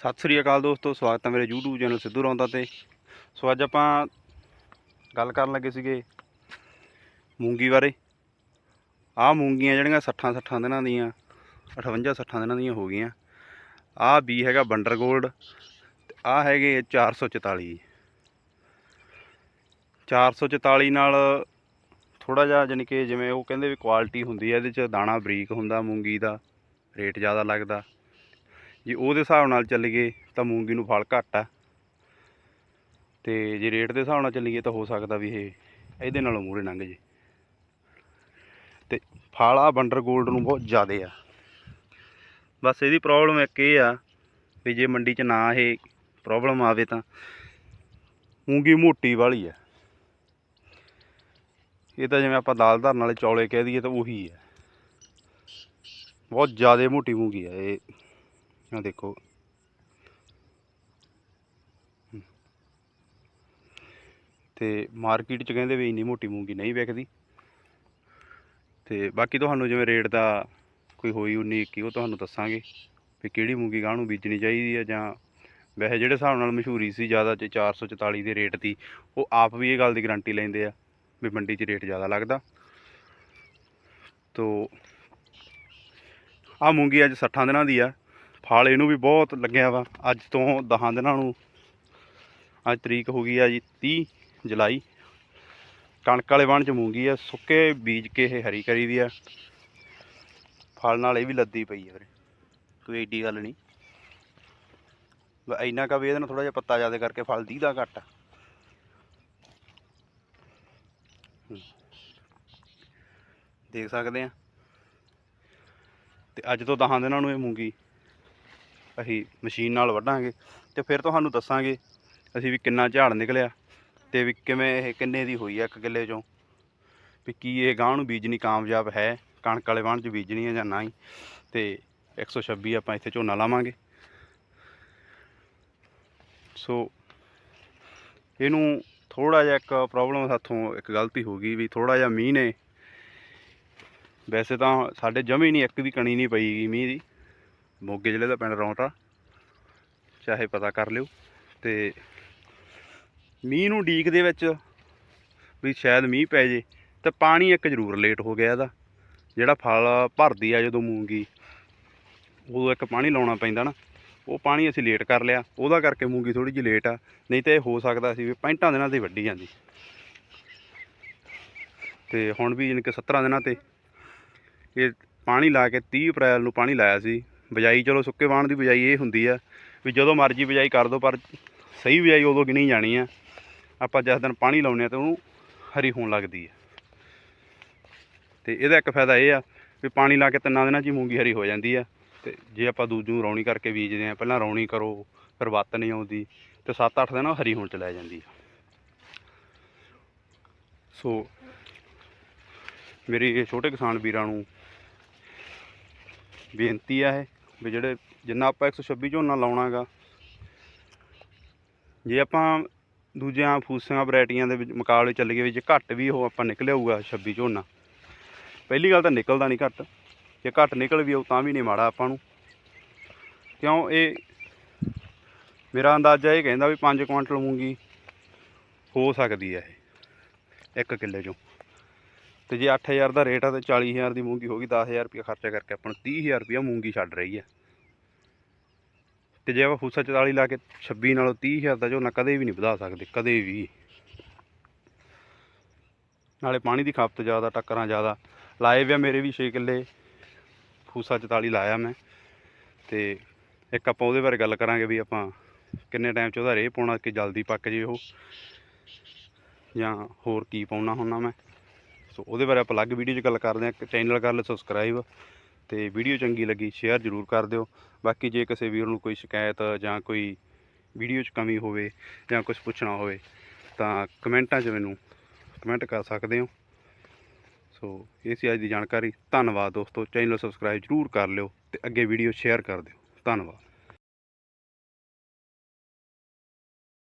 ਸਤਿ ਸ੍ਰੀ ਅਕਾਲ ਦੋਸਤੋ, ਸਵਾਗਤ ਹੈ ਮੇਰੇ YouTube ਚੈਨਲ ਸਿੱਧੂ ਰੌਂਦਾ ਤੇ। ਸੋ ਅੱਜ ਆਪਾਂ ਗੱਲ ਕਰਨ ਲੱਗੇ ਸੀਗੇ ਮੂੰਗੀ ਬਾਰੇ। ਆਹ ਮੂੰਗੀਆਂ ਜਿਹੜੀਆਂ 60 60 ਦਿਨਾਂ ਦੀਆਂ 58 60 ਦਿਨਾਂ ਦੀਆਂ ਹੋ ਗਈਆਂ। ਆਹ ਬੀ ਹੈਗਾ ਬੰਡਰ 골ਡ ਆਹ ਹੈਗੇ 444 444 ਨਾਲ ਥੋੜਾ ਜਿਹਾ ਜਾਣੀ ਕਿ ਜਿਵੇਂ ਉਹ ਕਹਿੰਦੇ ਵੀ ਕੁਆਲਿਟੀ ਹੁੰਦੀ ਹੈ ਇਹਦੇ ਚ ਦਾਣਾ ਬਰੀਕ ਹੁੰਦਾ ਮੂੰਗੀ ਦਾ ਰੇਟ ਜ਼ਿਆਦਾ ਲੱਗਦਾ। ਜੇ ਉਹਦੇ ਹਿਸਾਬ ਨਾਲ ਚੱਲੀਏ ਤਾਂ ਮੂੰਗੀ ਨੂੰ ਫਲ ਘੱਟ ਆ। ਤੇ ਜੇ ਰੇਟ ਦੇ ਹਿਸਾਬ ਨਾਲ ਚੱਲੀਏ ਤਾਂ ਹੋ ਸਕਦਾ ਵੀ ਇਹ ਇਹਦੇ ਨਾਲੋਂ ਮੂਹਰੇ ਲੰਘ ਜੇ। ਤੇ ਫਲ ਆ ਬੰਡਰ 골ਡ ਨੂੰ ਬਹੁਤ ਜ਼ਿਆਦੇ ਆ। ਬਸ ਇਹਦੀ ਪ੍ਰੋਬਲਮ ਇੱਕ ਇਹ ਆ ਵੀ ਜੇ ਮੰਡੀ 'ਚ ਨਾ ਇਹ ਪ੍ਰੋਬਲਮ ਆਵੇ ਤਾਂ ਮੂੰਗੀ ਮੋਟੀ ਵਾਲੀ ਆ। ਇਹ ਤਾਂ ਜਿਵੇਂ ਆਪਾਂ ਦਾਲ ਧਰਨ ਵਾਲੇ ਚੌਲੇ ਕਹਿ ਦਈਏ ਤਾਂ ਉਹੀ ਆ। ਬਹੁਤ ਜ਼ਿਆਦਾ ਮੋਟੀ ਮੂੰਗੀ ਆ ਇਹ। ਆ ਦੇਖੋ। ਹਮ। ਤੇ ਮਾਰਕੀਟ ਚ ਕਹਿੰਦੇ ਵੀ ਇੰਨੀ ਮੋਟੀ ਮੂੰਗੀ ਨਹੀਂ ਵਿਕਦੀ। ਤੇ ਬਾਕੀ ਤੁਹਾਨੂੰ ਜਿਵੇਂ ਰੇਟ ਦਾ ਕੋਈ ਹੋਈ 19 21 ਉਹ ਤੁਹਾਨੂੰ ਦੱਸਾਂਗੇ ਵੀ ਕਿਹੜੀ ਮੂੰਗੀ ਗਾਹ ਨੂੰ ਬੀਜਣੀ ਚਾਹੀਦੀ ਹੈ ਜਾਂ ਵੈਸੇ ਜਿਹੜੇ ਹਿਸਾਬ ਨਾਲ ਮਸ਼ਹੂਰੀ ਸੀ ਜ਼ਿਆਦਾ ਚ 444 ਦੇ ਰੇਟ ਦੀ, ਉਹ ਆਪ ਵੀ ਇਹ ਗੱਲ ਦੀ ਗਾਰੰਟੀ ਲੈਂਦੇ ਆ ਵੀ ਮੰਡੀ 'ਚ ਰੇਟ ਜ਼ਿਆਦਾ ਲੱਗਦਾ। ਤੋ ਆ ਮੂੰਗੀ ਅੱਜ 60 ਦਿਨਾਂ ਦੀ ਆ। ਫਲ ਇਹਨੂੰ ਵੀ ਬਹੁਤ ਲੱਗਿਆ ਵਾ। ਅੱਜ ਤੋਂ 10 ਦਿਨਾਂ ਨੂੰ। ਅੱਜ ਤਰੀਕ ਹੋ ਗਈ ਆ ਜੀ 30 ਜੁਲਾਈ। ਕਣਕ ਵਾਲੇ ਵਣ ਚ ਮੂੰਗੀ ਆ, ਸੁੱਕੇ ਬੀਜ ਕੇ ਇਹ ਹਰੀ ਕਰੀ ਦੀ ਆ। ਫਲ ਨਾਲ ਇਹ ਵੀ ਲੱਦੀ ਪਈ ਆ ਵੀਰੇ। ਕੋਈ ਏਡੀ ਗੱਲ ਨਹੀਂ। ਇੰਨਾ ਕਾ ਵੀ ਇਹਦੇ ਨਾਲ ਥੋੜਾ ਜਿਹਾ ਪੱਤਾ ਜ਼ਿਆਦਾ ਕਰਕੇ ਫਲ ਦੀਦਾ ਘੱਟ ਆ। ਦੇਖ ਸਕਦੇ ਆ। ਤੇ ਅੱਜ ਤੋਂ 10 ਦਿਨਾਂ ਨੂੰ ਇਹ ਮੂੰਗੀ ਅਸੀਂ ਮਸ਼ੀਨ ਨਾਲ ਵੱਢਾਂਗੇ ਤੇ ਫਿਰ ਤੁਹਾਨੂੰ ਦੱਸਾਂਗੇ ਅਸੀਂ ਵੀ ਕਿੰਨਾ ਝਾੜ ਨਿਕਲਿਆ ਤੇ ਵੀ ਕਿਵੇਂ ਇਹ ਕਿੰਨੇ ਦੀ ਹੋਈ ਆ ਇੱਕ ਕਿੱਲੇ ਚੋਂ। ਵੀ ਕੀ ਇਹ ਗਾਂ ਨੂੰ ਬੀਜਣੀ ਕਾਮਯਾਬ ਹੈ, ਕਣਕ ਵਾਲੇ ਵਾਹਣ 'ਚ ਬੀਜਣੀ ਹੈ ਜਾਂ ਨਹੀਂ ਤੇ 126 ਆਪਾਂ ਇੱਥੇ ਝੋਨਾ ਲਾਵਾਂਗੇ। ਸੋ ਇਹਨੂੰ ਥੋੜਾ ਜਿਹਾ ਇੱਕ ਪ੍ਰੋਬਲਮ ਸਾਥੋਂ ਇੱਕ ਗਲਤੀ ਹੋ ਗਈ ਵੀ ਥੋੜਾ ਜਿਹਾ ਮੀਂਹ ਨੇ। ਵੈਸੇ ਤਾਂ ਸਾਡੇ ਜਮੀ ਨਹੀਂ, ਇੱਕ ਵੀ ਕਣੀ ਨਹੀਂ ਪਈ ਗੀ ਮੀਂਹ ਦੀ। ਮੋਗੇ ਜ਼ਿਲ੍ਹੇ ਦਾ ਪਿੰਡ ਰੌਂਟਾ, ਚਾਹੇ ਪਤਾ ਕਰ ਲਿਓ। ਤੇ ਮੀਂਹ ਨੂੰ ਡੀਕ ਦੇ ਵਿੱਚ ਵੀ ਸ਼ਾਇਦ ਮੀਂਹ ਪੈ ਜੇ, ਤੇ ਪਾਣੀ ਇੱਕ ਜ਼ਰੂਰ ਲੇਟ ਹੋ ਗਿਆ ਇਹਦਾ। ਜਿਹੜਾ ਫਲ ਭਰਦੀ ਆ, ਜਦੋਂ ਮੂੰਗੀ, ਉਦੋਂ ਇੱਕ ਪਾਣੀ ਲਾਉਣਾ ਪੈਂਦਾ ਨਾ, ਉਹ ਪਾਣੀ ਅਸੀਂ ਲੇਟ ਕਰ ਲਿਆ। ਉਹਦਾ ਕਰਕੇ ਮੂੰਗੀ ਥੋੜੀ ਜਿਹੀ ਲੇਟ ਆ, ਨਹੀਂ ਤਾਂ ਇਹ ਹੋ ਸਕਦਾ ਸੀ ਵੀ 65 ਦਿਨਾਂ ਤੇ ਵੱਢੀ ਜਾਂਦੀ। ਤੇ ਹੁਣ ਵੀ ਯਾਨੀ ਕਿ 17 ਦਿਨਾਂ ਤੇ ਇਹ ਪਾਣੀ ਲਾ ਕੇ 30 ਅਪ੍ਰੈਲ ਨੂੰ ਪਾਣੀ ਲਾਇਆ ਸੀ। ਬਿਜਾਈ ਚਲੋ ਸੁੱਕੇ ਵਾਣ ਦੀ ਬਿਜਾਈ ਇਹ ਹੁੰਦੀ ਆ ਵੀ ਜਦੋਂ ਮਰਜ਼ੀ ਬਿਜਾਈ ਕਰ ਦੋ ਪਰ ਸਹੀ ਬਿਜਾਈ ਉਦੋਂ ਗਿਣੀ ਜਾਣੀ ਆ। ਆਪਾਂ ਜਿਸ ਦਿਨ ਪਾਣੀ ਲਾਉਨੇ ਆ ਤੇ ਉਹਨੂੰ ਹਰੀ ਹੋਣ ਲੱਗਦੀ ਆ। ਤੇ ਇਹਦਾ ਇੱਕ ਫਾਇਦਾ ਇਹ ਆ ਵੀ ਪਾਣੀ ਲਾ ਕੇ ਤਿੰਨਾਂ ਦਿਨਾਂ 'ਚ ਹੀ ਮੂੰਗੀ ਹਰੀ ਹੋ ਜਾਂਦੀ ਆ। ਤੇ ਜੇ ਆਪਾਂ ਦੂਜੂ ਰੌਣੀ ਕਰਕੇ ਬੀਜਦੇ ਆ, ਪਹਿਲਾਂ ਰੌਣੀ ਕਰੋ, ਫਿਰ ਵੱਤ ਨਹੀਂ ਆਉਂਦੀ ਤੇ 7-8 ਦਿਨ ਉਹ ਹਰੀ ਹੋਣ ਚ ਲੈ ਜਾਂਦੀ ਆ। ਸੋ ਮੇਰੀ ਇਹ ਛੋਟੇ ਕਿਸਾਨ ਵੀਰਾਂ ਨੂੰ ਬੇਨਤੀ ਆ ਇਹ ਵੀ ਜਿਹੜੇ ਜਿੰਨਾ ਆਪਾਂ 126 ਝੋਨਾ ਲਾਉਣਾਗਾ। ਜੇ ਆਪਾਂ ਦੂਜਿਆਂ ਫੂਸਿਆਂ, ਵੈਰਾਈਟੀਆਂ ਦੇ ਵਿੱਚ ਮੁਕਾਬਲੇ ਚੱਲ ਗਏ ਵੀ ਜੇ ਘੱਟ ਵੀ ਉਹ ਆਪਾਂ ਨਿਕਲਿਆਊਗਾ 26 ਝੋਨਾ ਪਹਿਲੀ ਗੱਲ ਤਾਂ ਨਿਕਲਦਾ ਨਹੀਂ ਘੱਟ। ਜੇ ਘੱਟ ਨਿਕਲ ਵੀ ਆਊ ਤਾਂ ਵੀ ਨਹੀਂ ਮਾੜਾ ਆਪਾਂ ਨੂੰ। ਕਿਉਂ? ਇਹ ਮੇਰਾ ਅੰਦਾਜ਼ਾ ਇਹ ਕਹਿੰਦਾ ਵੀ 5 ਕੁਇੰਟਲ ਮੂੰਗੀ ਹੋ ਸਕਦੀ ਹੈ ਇਹ, ਇੱਕ ਕਿੱਲੇ ਚੋਂ। ਤੇ ਜੇ 8000 ਦਾ ਰੇਟ ਆ ਤੇ 40000 ਦੀ ਮੂੰਗੀ ਹੋ ਹੋਗੀ 10000 ਰੁਪਏ ਖਰਚਾ ਕਰਕੇ ਆਪਾਂ ਨੂੰ 30000 ਰੁਪਏ ਮੂੰਗੀ ਛੱਡ ਰਹੀ ਹੈ। ਤੇ ਜੇ ਆਪਾਂ ਫੂਸਾ 44 ਲਾ ਕੇ 26 ਨਾਲੋਂ 30000 ਦਾ ਝੋਨਾ ਕਦੇ ਵੀ ਨਹੀਂ ਵਧਾ ਸਕਦੇ, ਕਦੇ ਵੀ। ਨਾਲੇ ਪਾਣੀ ਦੀ ਖਪਤ ਜ਼ਿਆਦਾ, ਟੱਕਰਾਂ ਜ਼ਿਆਦਾ। ਲਾਏ ਵੀ ਆ ਮੇਰੇ ਵੀ 6 ਕਿੱਲੇ, ਫੂਸਾ 44 ਲਾਇਆ ਮੈਂ। ਤੇ ਇੱਕ ਆਪਾਂ ਉਹਦੇ ਬਾਰੇ ਗੱਲ ਕਰਾਂਗੇ ਵੀ ਆਪਾਂ ਕਿੰਨੇ ਟਾਈਮ 'ਚ ਉਹਦਾ ਰੇਹ ਪਾਉਣਾ, ਕਿ ਜਲਦੀ ਪੱਕ ਜੇ ਉਹ। ਜਾਂ ਹੋਰ ਕੀ ਪਾਉਣਾ ਹੁੰਦਾ ਮੈਂ। ਸੋ ਉਹਦੇ ਬਾਰੇ ਆਪਾਂ ਅਲੱਗ ਵੀਡੀਓ 'ਚ ਗੱਲ ਕਰਦੇ ਹਾਂ। ਚੈਨਲ ਕਰ ਲਓ ਸਬਸਕ੍ਰਾਈਬ ਤੇ ਵੀਡੀਓ ਚੰਗੀ ਲੱਗੀ ਸ਼ੇਅਰ ਜ਼ਰੂਰ ਕਰ ਦਿਓ। ਬਾਕੀ ਜੇ ਕਿਸੇ ਵੀਰ ਨੂੰ ਕੋਈ ਸ਼ਿਕਾਇਤ ਜਾਂ ਕੋਈ ਵੀਡੀਓ 'ਚ ਕਮੀ ਹੋਵੇ ਜਾਂ ਕੁਝ ਪੁੱਛਣਾ ਹੋਵੇ, ਤਾਂ ਕਮੈਂਟਾਂ 'ਚ ਮੈਨੂੰ ਕਮੈਂਟ ਕਰ ਸਕਦੇ ਹੋ। ਸੋ ਇਹ ਸੀ ਅੱਜ ਦੀ ਜਾਣਕਾਰੀ। ਧੰਨਵਾਦ ਦੋਸਤੋ। ਚੈਨਲ ਸਬਸਕ੍ਰਾਈਬ ਜ਼ਰੂਰ ਕਰ ਲਿਓ ਤੇ ਅੱਗੇ ਵੀਡੀਓ ਸ਼ੇਅਰ ਕਰ ਦਿਓ। ਧੰਨਵਾਦ।